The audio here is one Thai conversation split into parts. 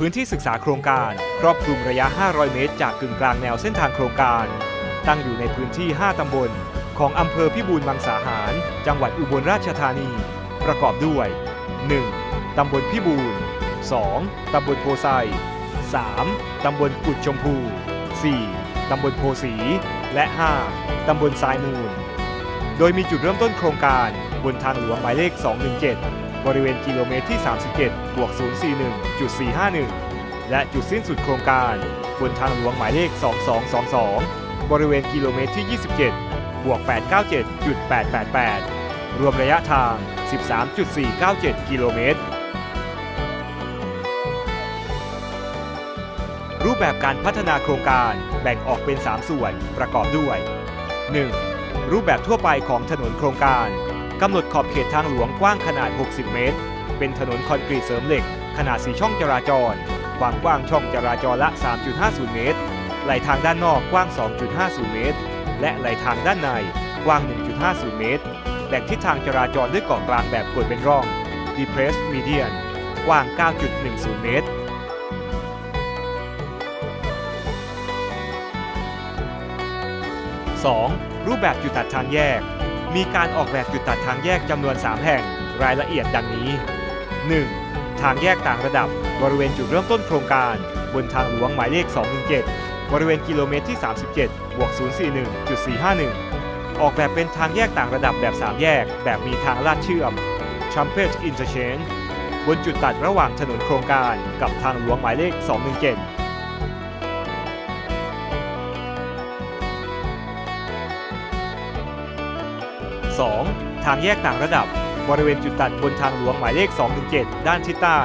พื้นที่ศึกษาโครงการ ครอบคลุมระยะ 500 เมตร จากกึ่งกลางแนวเส้นทางโครงการ ตั้งอยู่ในพื้นที่ 5 ตำบล ของอำเภอพิบูลมังสาหาร จังหวัดอุบลราชธานี ประกอบด้วย 1. ตำบลพิบูล 2. ตำบลโพไซ 3. ตำบลกุดชมพู 4. ตำบลโพสี และ 5. ตำบลทรายมูล โดยมีจุดเริ่มต้นโครงการบนทางหลวงหมายเลข 217 บริเวณกิโลเมตรที่ 37บวก041.451 และจุดสิ้นสุดโครงการบนทางหลวงหมายเลข 2222 บริเวณกิโลเมตรที่ 27บวก897.888 รวมระยะทาง 13.497 กิโลเมตร รูปแบบการพัฒนาโครงการแบ่งออกเป็น 3 ส่วนประกอบด้วย 1. รูปแบบทั่วไปของถนนโครงการ กำหนดขอบเขตทางหลวงกว้างขนาด 60 เมตร เป็นถนนคอนกรีตเสริมเหล็ก ขนาด 4 ช่องจราจร ความกว้างช่องจราจรละ 3.50 เมตร ไหลทางด้านนอกกว้าง 2.50 เมตร และไหลทางด้านในกว้าง 1.50 เมตร แบ่งทิศทางจราจรด้วยเกาะกลางแบบกดเป็นร่อง Depressed Median กว้าง 9.10 เมตร 2. รูปแบบจุดตัดทางแยก มีการออกแบบจุดตัดทางแยกจำนวน 3 แห่ง รายละเอียดดังนี้ 1. ทางแยกต่างระดับบริเวณจุดเริ่มต้นโครงการ บนทางหลวงหมายเลข 217 บริเวณกิโลเมตรที่ 37บวก041.451 ออกแบบเป็นทางแยกต่างระดับแบบ 3 แยก แบบมีทางลาดเชื่อม Trumpet Interchange บนจุดตัดระหว่างถนนโครงการกับทางหลวงหมายเลข 217 2. ทางแยกต่างระดับบริเวณจุดตัดบนทางหลวงหมายเลข 2-7 ด้านทิศใต้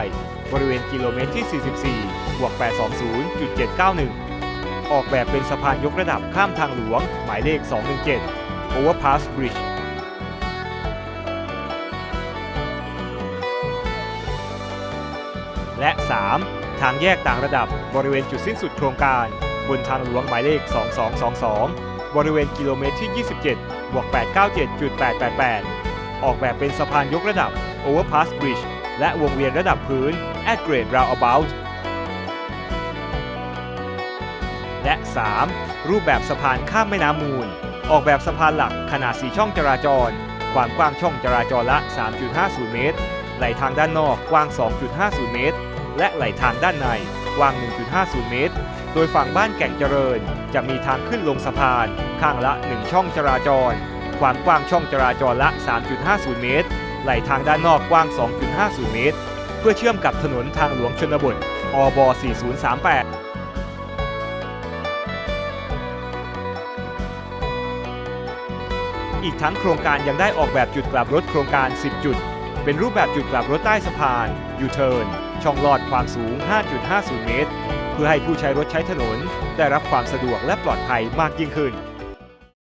บริเวณกิโลเมตรที่ 44บวก820.791 ออกแบบเป็นสะพานยกระดับข้ามทางหลวง หมายเลข 217 Overpass Bridge และ 3. ทางแยกต่างระดับบริเวณจุดสิ้นสุดโครงการ บนทางหลวงหมายเลข 2222 บริเวณกิโลเมตรที่ 27บวก897.888 ออกแบบเป็นสะพานยกระดับ Overpass Bridge และวงเวียนระดับพื้น at grade roundabout และ 3. รูปแบบสะพานข้ามแม่น้ำมูล ออกแบบสะพานหลักขนาด 4 ช่องจราจร ความกว้างช่องจราจรละ 3.50 เมตร ไหลทางด้านนอกกว้าง 2.50 เมตร และไหลทางด้านในกว้าง 1.50 เมตร โดยฝั่งบ้านแก่งเจริญ จะมีทางขึ้นลงสะพาน ข้างละ 1 ช่องจราจร ความกว้างช่องจราจรละ 3.50 เมตร ไหลทางด้านนอกกว้าง 2.50 เมตร เพื่อเชื่อมกับถนนทางหลวงชนบท อบ4038อีกทั้งโครงการยังได้ออกแบบจุดกลับรถโครงการ 10 จุด เป็นรูปแบบจุดกลับรถใต้สะพานยูเทิร์นช่องลอดความสูง 5.50 เมตร เพื่อให้ผู้ใช้รถใช้ถนนได้รับความสะดวกและปลอดภัยมากยิ่งขึ้น